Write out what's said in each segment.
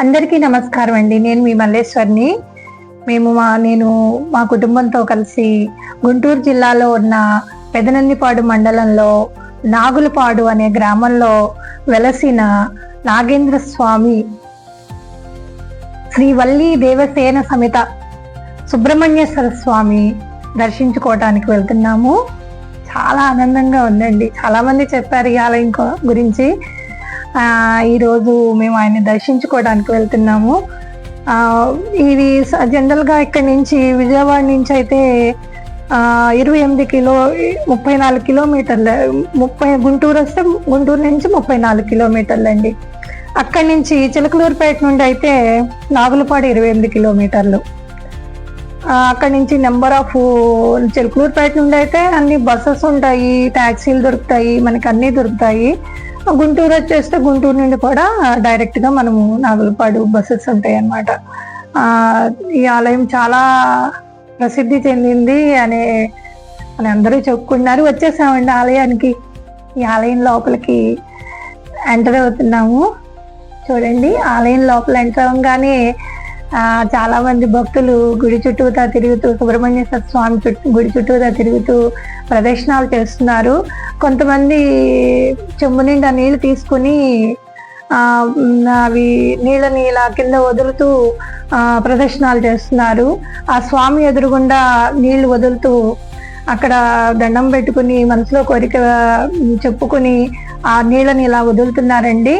అందరికీ నమస్కారం అండి. నేను మీ మల్లేశ్వర్ని. మేము మా నేను మా కుటుంబంతో కలిసి గుంటూరు జిల్లాలో ఉన్న పెదనన్నిపాడు మండలంలో నాగులపాడు అనే గ్రామంలో వెలసిన నాగేంద్ర స్వామి శ్రీ వల్లి దేవసేన సమేత సుబ్రహ్మణ్యేశ్వర స్వామి దర్శించుకోవటానికి వెళ్తున్నాము. చాలా ఆనందంగా ఉందండి. చాలా మంది చెప్పారు ఈ ఆలయం గురించి. ఈరోజు మేము ఆయన్ని దర్శించుకోవడానికి వెళ్తున్నాము. ఇది జనరల్గా ఇక్కడి నుంచి విజయవాడ నుంచి అయితే ఇరవై ఎనిమిది కిలో ముప్పై నాలుగు కిలోమీటర్ల ముప్పై గుంటూరు వస్తే గుంటూరు నుంచి ముప్పై నాలుగు కిలోమీటర్లు అండి. అక్కడి నుంచి చిలకలూరుపేట నుండి అయితే నాగులపాడు ఇరవై ఎనిమిది కిలోమీటర్లు. అక్కడి నుంచి నెంబర్ ఆఫ్ చిలకలూరుపేట నుండి అయితే అన్ని బస్సెస్ ఉంటాయి ట్యాక్సీలు దొరుకుతాయి మనకి అన్నీ దొరుకుతాయి. గుంటూరు వచ్చేస్తే గుంటూరు నుండి కూడా డైరెక్ట్గా మనము నాగులపాడు బస్సెస్ ఉంటాయి అన్నమాట ఈ ఆలయం చాలా ప్రసిద్ధి చెందింది అనే అని అందరూ చెప్పుకున్నారు వచ్చేసామండి ఆలయానికి. ఈ ఆలయం లోపలికి ఎంటర్ అవుతున్నాము. చూడండి ఆలయం లోపల ఎంటర్ అవ్వగానే చాలా మంది భక్తులు గుడి చుట్టూతా తిరుగుతూ సుబ్రహ్మణ్యేశ్వర స్వామి చుట్టూ గుడి చుట్టూతా తిరుగుతూ ప్రదక్షిణాలు చేస్తున్నారు. కొంతమంది చెంబు నిండా నీళ్ళు తీసుకుని అవి నీళ్ళని ఇలా కింద వదులుతూ ప్రదక్షిణాలు చేస్తున్నారు. ఆ స్వామి ఎదురుగుండా నీళ్ళు వదులుతూ అక్కడ దండం పెట్టుకుని మనసులో కోరిక చెప్పుకుని ఆ నీళ్ళని ఇలా వదులుతున్నారండి.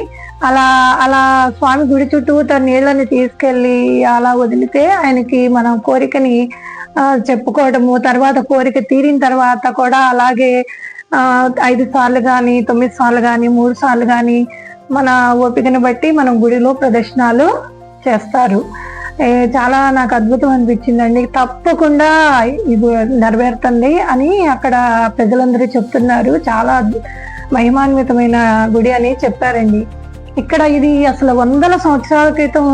అలా అలా స్వామి గుడి చుట్టూ తన నీళ్ళని తీసుకెళ్ళి అలా వదిలితే ఆయనకి మనం కోరికని చెప్పుకోవడము తర్వాత కోరిక తీరిన తర్వాత కూడా అలాగే ఐదు సార్లు కానీ తొమ్మిది సార్లు కానీ మూడు సార్లు కానీ మన ఓపికను బట్టి మనం గుడిలో ప్రదర్శనలు చేస్తారు. చాలా నాకు అద్భుతం అనిపించిందండి. తప్పకుండా ఇది నెరవేరుతుంది అని అక్కడ ప్రజలందరూ చెప్తున్నారు. చాలా మహిమాన్వితమైన గుడి అని చెప్పారండి. ఇక్కడ ఇది అసలు వందల సంవత్సరాల క్రితం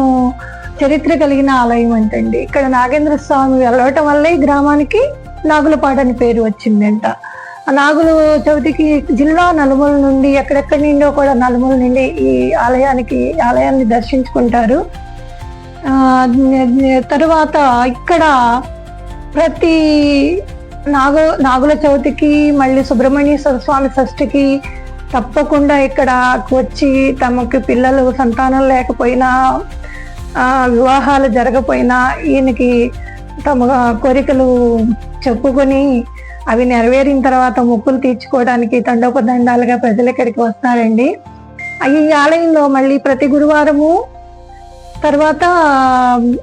చరిత్ర కలిగిన ఆలయం అంటండి. ఇక్కడ నాగేంద్ర స్వామి వెళ్ళటం వల్ల ఈ గ్రామానికి నాగులపాడు అని పేరు వచ్చిందంట. నాగులు చవితికి జిల్లా నలుమూల నుండి ఎక్కడెక్కడి నుండో కూడా నలుమూల నుండి ఈ ఆలయానికి ఆలయాన్ని దర్శించుకుంటారు. తరువాత ఇక్కడ ప్రతి నాగు నాగుల చవితికి మళ్ళీ సుబ్రహ్మణ్యేశ్వర స్వామి షష్ఠికి తప్పకుండా ఇక్కడ వచ్చి తమకు పిల్లలు సంతానం లేకపోయినా వివాహాలు జరగపోయినా ఈయనకి తమ కోరికలు చెప్పుకొని అవి నెరవేరిన తర్వాత మొక్కులు తీర్చుకోవడానికి తండోపదండాలుగా ప్రజలు ఇక్కడికి వస్తారండి. ఈ ఆలయంలో మళ్ళీ ప్రతి గురువారము తర్వాత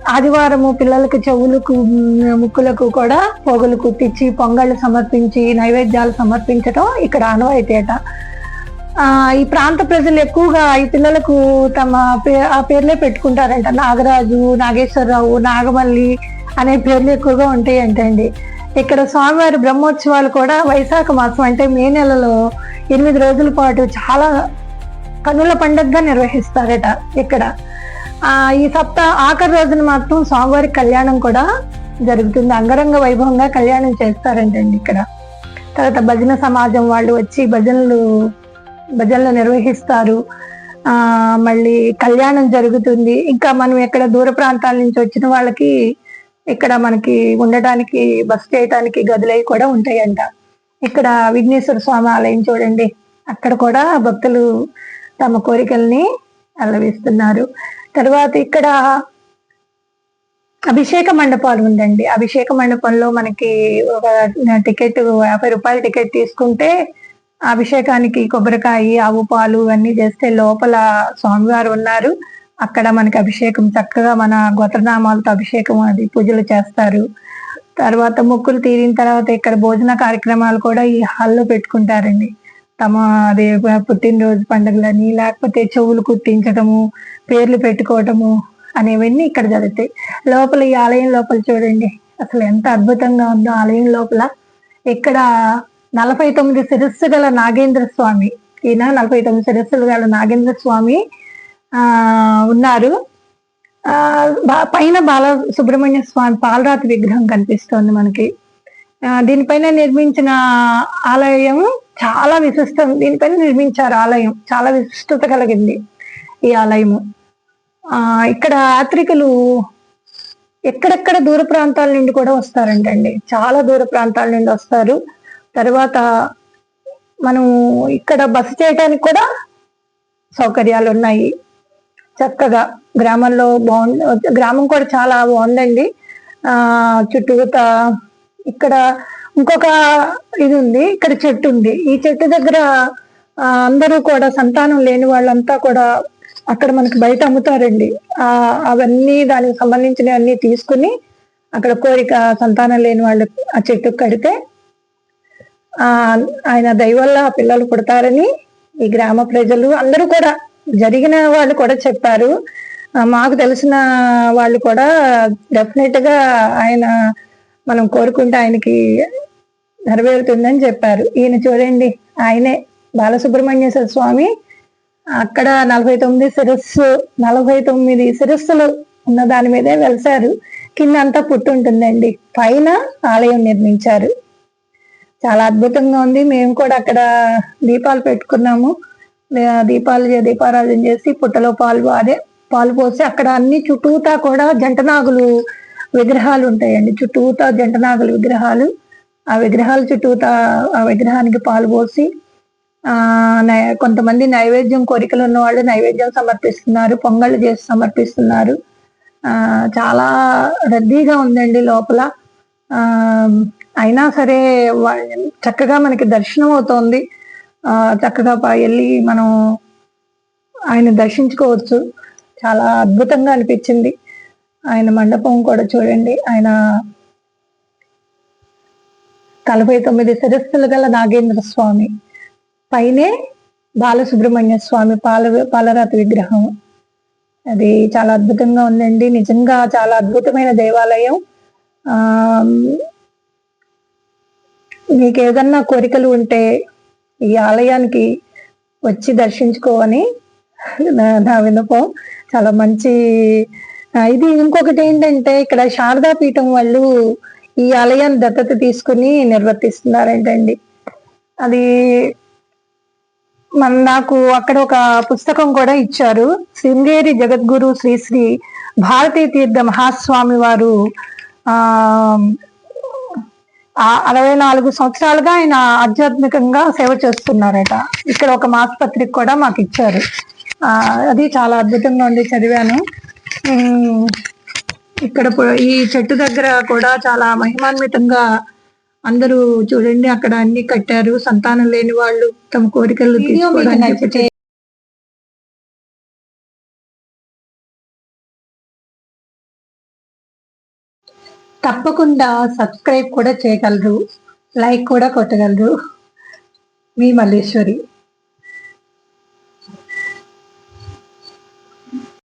ఆదివారము పిల్లలకు చెవులకు ముక్కులకు కూడా పొగలు కుట్టించి పొంగళ్ళు సమర్పించి నైవేద్యాలు సమర్పించడం ఇక్కడ ఆనవాయితీట ఈ ప్రాంత ప్రజలు ఎక్కువగా ఈ పిల్లలకు తమ పే- ఆ పేర్లే పెట్టుకుంటారంట. నాగరాజు నాగేశ్వరరావు నాగమల్లి అనే పేర్లు ఎక్కువగా ఉంటాయి అంటండి ఇక్కడ స్వామివారి బ్రహ్మోత్సవాలు కూడా వైశాఖ మాసం అంటే మే నెలలో ఎనిమిది రోజుల పాటు చాలా కనుల పండుగగా నిర్వహిస్తారట ఇక్కడ. ఈ సప్తా ఆఖరి రోజున మాత్రం స్వామివారి కళ్యాణం కూడా జరుగుతుంది. అంగరంగ వైభవంగా కళ్యాణం చేస్తారంటండి ఇక్కడ. తర్వాత భజన సమాజం వాళ్ళు వచ్చి భజనలు భజనలు నిర్వహిస్తారు. ఆ మళ్ళీ కళ్యాణం జరుగుతుంది. ఇంకా మనం ఎక్కడ దూర ప్రాంతాల నుంచి వచ్చిన వాళ్ళకి ఇక్కడ మనకి ఉండటానికి బస్ చేయటానికి గదులవి కూడా ఉంటాయంట. ఇక్కడ విఘ్నేశ్వర స్వామి ఆలయం చూడండి. అక్కడ కూడా భక్తులు తమ కోరికల్ని అలవిస్తున్నారు. తర్వాత ఇక్కడ అభిషేక మండపాలు ఉందండి. అభిషేక మండపంలో మనకి ఒక టికెట్ యాభై రూపాయల టికెట్ తీసుకుంటే అభిషేకానికి కొబ్బరికాయ ఆవు పాలు ఇవన్నీ చేస్తే లోపల స్వామివారు ఉన్నారు. అక్కడ మనకి అభిషేకం చక్కగా మన గోత్రనామాలతో అభిషేకం అది పూజలు చేస్తారు. తర్వాత మొక్కులు తీరిన తర్వాత ఇక్కడ భోజన కార్యక్రమాలు కూడా ఈ హాల్లో పెట్టుకుంటారండి. తమ అదే పుట్టినరోజు పండుగలని లేకపోతే చెవులు కుట్టించడము పేర్లు పెట్టుకోవటము అనేవన్నీ ఇక్కడ జరుగుతాయి. లోపల ఈ ఆలయం లోపల చూడండి అసలు ఎంత అద్భుతంగా ఉందో ఆలయం లోపల. ఇక్కడ నలభై తొమ్మిది శిరస్సు గల నాగేంద్ర స్వామి. ఈయన నలభై తొమ్మిది శిరస్సులు గల నాగేంద్ర స్వామి ఆ ఉన్నారు. బా- పైన బాల సుబ్రహ్మణ్య స్వామి పాలరాతి విగ్రహం కనిపిస్తోంది మనకి. దీనిపైన నిర్మించిన ఆలయం చాలా విశిష్టం. దీనిపైన నిర్మించారు ఆలయం. చాలా విశిష్టత కలిగింది ఈ ఆలయము. ఆ ఇక్కడ యాత్రికులు ఎక్కడెక్కడ దూర ప్రాంతాల నుండి కూడా వస్తారంటండి. చాలా దూర ప్రాంతాల నుండి వస్తారు. తర్వాత మనం ఇక్కడ బస చేయడానికి కూడా సౌకర్యాలు ఉన్నాయి. చక్కగా గ్రామంలో బాగుంది గ్రామం కూడా చాలా బాగుందండి. చుట్టూత ఇక్కడ ఇంకొక ఇది ఉంది ఇక్కడ చెట్టు ఉంది. ఈ చెట్టు దగ్గర అందరూ కూడా సంతానం లేని వాళ్ళంతా కూడా అక్కడ మనకి బయట అమ్ముతారండి. అవన్నీ దానికి సంబంధించినవన్నీ తీసుకుని అక్కడ కోరిక సంతానం లేని వాళ్ళు ఆ చెట్టుకు కడితే ఆయన దయవల్ల ఆ పిల్లలు పుడతారని ఈ గ్రామ ప్రజలు అందరూ కూడా జరిగిన వాళ్ళు కూడా చెప్పారు. మాకు తెలిసిన వాళ్ళు కూడా డెఫినెట్గా ఆయన మనం కోరుకుంటే ఆయనకి నెరవేరుతుందని చెప్పారు. ఈయన చూడండి ఆయనే బాలసుబ్రహ్మణ్యేశ్వర స్వామి. అక్కడ నలభై తొమ్మిది శిరస్సు నలభై తొమ్మిది శిరస్సులు ఉన్న దాని మీదే వెలిసారు కింద అంతా పుట్టు ఉంటుందండి పైన ఆలయం నిర్మించారు. చాలా అద్భుతంగా ఉంది. మేము కూడా అక్కడ దీపాలు పెట్టుకున్నాము. దీపాలు దీపారాధన చేసి పుట్టలో పాలు అదే పాలు పోసి అక్కడ అన్ని చుట్టూతా కూడా జంటనాగులు విగ్రహాలు ఉంటాయండి. చుట్టూతా జంటనాగులు విగ్రహాలు. ఆ విగ్రహాల చుట్టూతా ఆ విగ్రహానికి పాలు పోసి నై- కొంతమంది నైవేద్యం కోరికలు ఉన్న వాళ్ళు నైవేద్యం సమర్పిస్తున్నారు. పొంగళ్ళు చేసి సమర్పిస్తున్నారు. చాలా రద్దీగా ఉందండి లోపల. అయినా సరే చక్కగా మనకి దర్శనం అవుతోంది. ఆ చక్కగా ప- వెళ్ళి మనం ఆయన దర్శించుకోవచ్చు. చాలా అద్భుతంగా అనిపించింది. ఆయన మండపం కూడా చూడండి. ఆయన నలభై తొమ్మిది సరస్సులు గల నాగేంద్ర స్వామి. పైనే బాలసుబ్రహ్మణ్య స్వామి పాల పాలరాతి విగ్రహం. అది చాలా అద్భుతంగా ఉందండి. నిజంగా చాలా అద్భుతమైన దేవాలయం. మీకు ఏదన్నా కోరికలు ఉంటే ఈ ఆలయానికి వచ్చి దర్శించుకోవని నా నా విన్నపం. చాలా మంచి ఇది ఇంకొకటి ఏంటంటే ఇక్కడ శారదా పీఠం వాళ్ళు ఈ ఆలయాన్ని దత్తత తీసుకుని నిర్వర్తిస్తున్నారంటండి అది మన నాకు అక్కడ ఒక పుస్తకం కూడా ఇచ్చారు. శృంగేరి జగద్గురు శ్రీ శ్రీ భారతీ తీర్థ మహాస్వామి వారు అరవై నాలుగు సంవత్సరాలుగా ఆయన ఆధ్యాత్మికంగా సేవ చేస్తున్నారట. ఇక్కడ ఒక మాసపత్రిక కూడా మాకు ఇచ్చారు. ఆ అది చాలా అద్భుతంగా ఉంది చదివాను. ఇక్కడ ఈ చెట్టు దగ్గర కూడా చాలా మహిమాన్వితంగా అందరూ చూడండి అక్కడ అన్ని కట్టారు. సంతానం లేని వాళ్ళు తమ కోరికలు తీర్చుకోవడానికి తప్పకుండా సబ్స్క్రైబ్ కూడా చేయగలరు లైక్ కూడా కొట్టగలరు. మీ మల్లేశ్వరి.